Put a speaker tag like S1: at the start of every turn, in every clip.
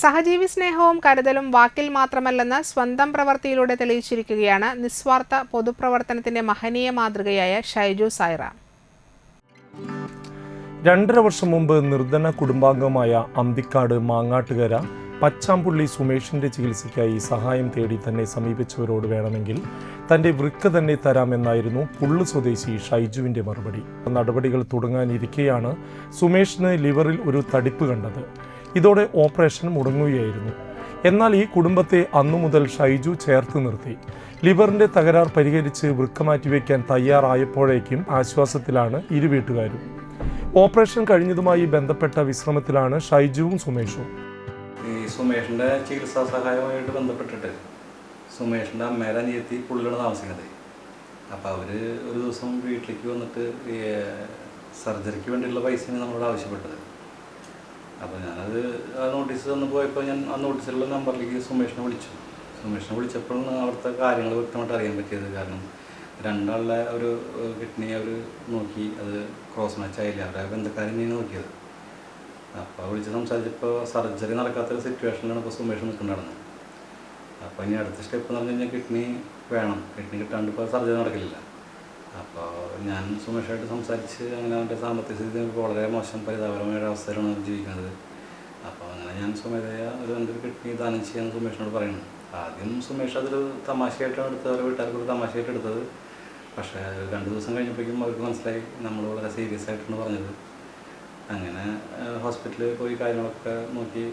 S1: സഹജീവി സ്നേഹവും കരുതലും വാക്കിൽ മാത്രമല്ലെന്ന് സ്വന്തം പ്രവൃത്തിയിലൂടെ തെളിയിച്ചിരിക്കുകയാണ് നിസ്വാർത്ഥ പൊതുപ്രവർത്തനത്തിന്റെ മഹനീയ മാതൃകയായ ഷൈജു സൈറ.
S2: രണ്ടര വർഷം മുമ്പ് നിർധന കുടുംബാംഗമായ അന്തിക്കാട് മാങ്ങാട്ടുകര പച്ചാമ്പുള്ളി സുമേഷിന്റെ ചികിത്സയ്ക്കായി സഹായം തേടി തന്നെ സമീപിച്ചവരോട് വേണമെങ്കിൽ തന്റെ വൃക്ക തന്നെ തരാമെന്നായിരുന്നു പുള്ളു സ്വദേശി ഷൈജുവിന്റെ മറുപടി. നടപടികൾ തുടങ്ങാനിരിക്കെയാണ് സുമേഷിന് ലിവറിൽ ഒരു തടിപ്പ് കണ്ടത്. ഇതോടെ ഓപ്പറേഷൻ മുടങ്ങുകയായിരുന്നു. എന്നാൽ ഈ കുടുംബത്തെ അന്നു മുതൽ ഷൈജു ചേർത്ത് നിർത്തി. ലിവറിന്റെ തകരാർ പരിഹരിച്ച് വൃക്ക മാറ്റിവെക്കാൻ തയ്യാറായപ്പോഴേക്കും ആശ്വാസത്തിലാണ് ഇരു വീട്ടുകാരും. ഓപ്പറേഷൻ കഴിഞ്ഞതുമായി ബന്ധപ്പെട്ട വിശ്രമത്തിലാണ് ഷൈജുവും സുമേഷും.
S3: ഈ ചികിത്സാ സഹായമായിട്ട് ബന്ധപ്പെട്ടിട്ട് സുമേഷിന്റെ അമ്മയുടെ അനിയത്തി പുള്ളിലാണ് താമസിക്കുന്നത്. അപ്പോൾ അവർ ഒരു ദിവസം വീട്ടിലേക്ക് വന്നിട്ട് സർജറിക്ക് വേണ്ടിയുള്ള പൈസ നമ്മളോട് ആവശ്യപ്പെട്ടത്. അപ്പോൾ ഞാനത് ആ നോട്ടീസ് തന്നു പോയപ്പോൾ ഞാൻ ആ നോട്ടീസിലുള്ള നമ്പറിലേക്ക് സുമേഷിനെ വിളിച്ചു. സുമേഷിനെ വിളിച്ചപ്പോഴാണ് അവിടുത്തെ കാര്യങ്ങൾ വ്യക്തമായിട്ട് അറിയാൻ പറ്റിയത്. കാരണം രണ്ടാളുടെ ഒരു കിഡ്നി അവർ നോക്കി അത് ക്രോസ് മാച്ച് ആയില്ല. അവരുടെ ഞാൻ നോക്കിയത്. അപ്പോൾ വിളിച്ച് സംസാരിച്ചപ്പോൾ സർജറി നടക്കാത്തൊരു സിറ്റുവേഷനിലാണ് ഇപ്പോൾ സുമേഷ് നിൽക്കുന്നുണ്ടായിരുന്നത് അപ്പോൾ ഇനി അടുത്ത സ്റ്റെപ്പ് എന്ന് പറഞ്ഞു കഴിഞ്ഞാൽ കിഡ്നി വേണം. കിഡ്നി കിട്ടാണ്ട് ഇപ്പോൾ സർജറി നടക്കില്ല അപ്പോൾ ഞാൻ സുമേഷായിട്ട് സംസാരിച്ച് അങ്ങനെ അവന്റെ സാമ്പത്തിക സ്ഥിതി വളരെ മോശം പരിതാപകരമായ ഒരു അവസ്ഥയിലാണ് ജീവിക്കുന്നത്. അപ്പോൾ അങ്ങനെ ഞാൻ സുമേധയ ഒരു ഒരു കിഡ്നി ദാനം ചെയ്യാൻ സുമേഷിനോട് പറയുന്നു. ആദ്യം സുമേഷ് അതൊരു തമാശയായിട്ടാണ് എടുത്തത്. അവരുടെ വീട്ടുകാർക്ക് ഒരു തമാശയായിട്ട് എടുത്തത്. പക്ഷേ രണ്ട് ദിവസം കഴിഞ്ഞപ്പോഴേക്കും അവർക്ക് മനസ്സിലായി. നമ്മൾ വളരെ സീരിയസ് ആയിട്ടാണ് പറഞ്ഞത്. അങ്ങനെ ഹോസ്പിറ്റലിൽ പോയി കാര്യങ്ങളൊക്കെ നോക്കി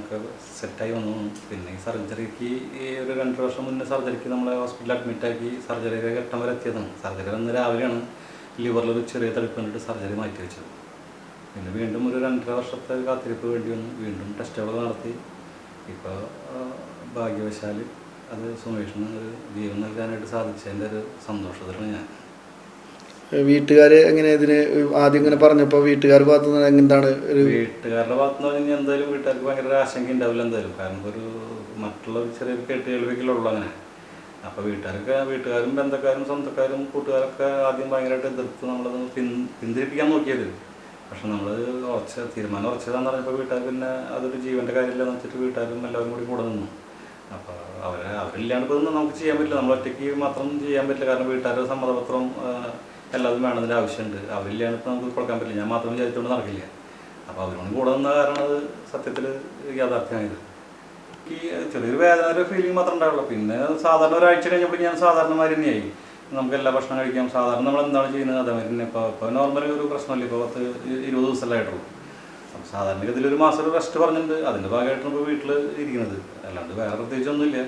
S3: ഒക്കെ സെറ്റായി വന്നു. പിന്നെ ഈ സർജറിക്ക് ഈ ഒരു രണ്ട് വർഷം മുന്നേ സർജറിക്ക് നമ്മളെ ഹോസ്പിറ്റലിൽ അഡ്മിറ്റാക്കി സർജറിയുടെ ഘട്ടം വരെ എത്തിയതാണ്. സർജറി അന്ന് രാവിലെയാണ് ലിവറിലൊരു ചെറിയ തടുപ്പ് കണ്ടിട്ട് സർജറി മാറ്റി വെച്ചത്. പിന്നെ വീണ്ടും ഒരു രണ്ടര വർഷത്തെ കാത്തിരിപ്പ് വേണ്ടി വന്നു. വീണ്ടും ടെസ്റ്റുകൾ നടത്തി. ഇപ്പോൾ ഭാഗ്യവശാൽ അത് സുമേഷിന് ഒരു ജീവൻ നൽകാനായിട്ട് സാധിച്ചതിന്റെ ഒരു സന്തോഷത്തിലാണ് ഞാൻ.
S4: വീട്ടുകാർ എങ്ങനെ ഇതിന് ആദ്യം ഇങ്ങനെ പറഞ്ഞപ്പോൾ വീട്ടുകാർ ഭാഗത്തു നിന്ന് എന്താണ് ഒരു
S3: വീട്ടുകാരുടെ ഭാഗത്ത് നിന്ന് പറഞ്ഞാൽ എന്തായാലും വീട്ടുകാർക്ക് ഭയങ്കര ആശങ്ക ഉണ്ടാവില്ല എന്തായാലും. കാരണം ഒരു മറ്റുള്ള ചെറിയ കേട്ട് കേൾവിക്കലുള്ള അങ്ങനെ. അപ്പോൾ വീട്ടുകാരൊക്കെ വീട്ടുകാരും ബന്ധക്കാരും സ്വന്തക്കാരും കൂട്ടുകാരൊക്കെ ആദ്യം ഭയങ്കരമായിട്ട് എതിർത്ത് നമ്മളത് പിന്തിരിപ്പിക്കാൻ നോക്കിയത്. പക്ഷെ നമ്മൾ ഉറച്ച തീരുമാനം ഉറച്ചതാന്ന് പറഞ്ഞപ്പോൾ വീട്ടുകാർ പിന്നെ അതൊരു ജീവന്റെ കാര്യമില്ലെന്ന് വെച്ചിട്ട് വീട്ടുകാരും എല്ലാവരും കൂടി കൂടെ നിന്നു. അപ്പോൾ അവരെ അവരില്ലാണ്ട് നമുക്ക് ചെയ്യാൻ പറ്റില്ല. നമ്മൾ ഒറ്റയ്ക്ക് മാത്രം ചെയ്യാൻ പറ്റില്ല. കാരണം വീട്ടുകാരുടെ സമ്മതപത്രം എല്ലാതും വേണമെന്നൊരു ആവശ്യമുണ്ട്. അവരില്ലാണ്ട് ഇപ്പോൾ നമുക്ക് കൊടുക്കാൻ പറ്റില്ല. ഞാൻ മാത്രം വിചാരിച്ചുകൊണ്ട് നടക്കില്ല. അപ്പോൾ അവരോട് കൂടെ നിന്ന കാരണം അത് സത്യത്തിൽ യാഥാർത്ഥ്യമായത്. ഈ ചെറിയൊരു വേദന ഒരു ഫീലിംഗ് മാത്രമേ ഉണ്ടാവുള്ളൂ. പിന്നെ സാധാരണ ഒരാഴ്ച കഴിഞ്ഞപ്പോൾ ഞാൻ സാധാരണ മാതിരി തന്നെയായി. നമുക്ക് എല്ലാ ഭക്ഷണം കഴിക്കാം. സാധാരണ നമ്മൾ എന്താണ് ചെയ്യുന്നത്? അതേമാതിരി തന്നെ ഇപ്പോൾ ഇപ്പോൾ നോർമലി ഒരു പ്രശ്നമില്ല? ഇപ്പോൾ പത്ത് ഇരുപത് ദിവസമല്ലേ ആയിട്ടുള്ളൂ. അപ്പം സാധാരണഗതിയിൽ ഒരു മാസം ഒരു റെസ്റ്റ് പറഞ്ഞിട്ടുണ്ട്. അതിന്റെ ഭാഗമായിട്ടാണ് ഇപ്പോൾ വീട്ടിൽ ഇരിക്കുന്നത്. അല്ലാണ്ട് വേറെ പ്രത്യേകിച്ചൊന്നുമില്ല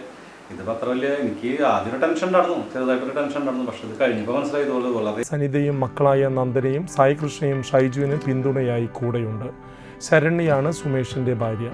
S3: പക്ഷെ
S2: സനിതയും മക്കളായ നന്ദനയും സായികൃഷ്ണയും ഷൈജുവിന് പിന്തുണയായി കൂടെയുണ്ട്. ശരണ്യാണ് സുമേഷിന്റെ ഭാര്യ.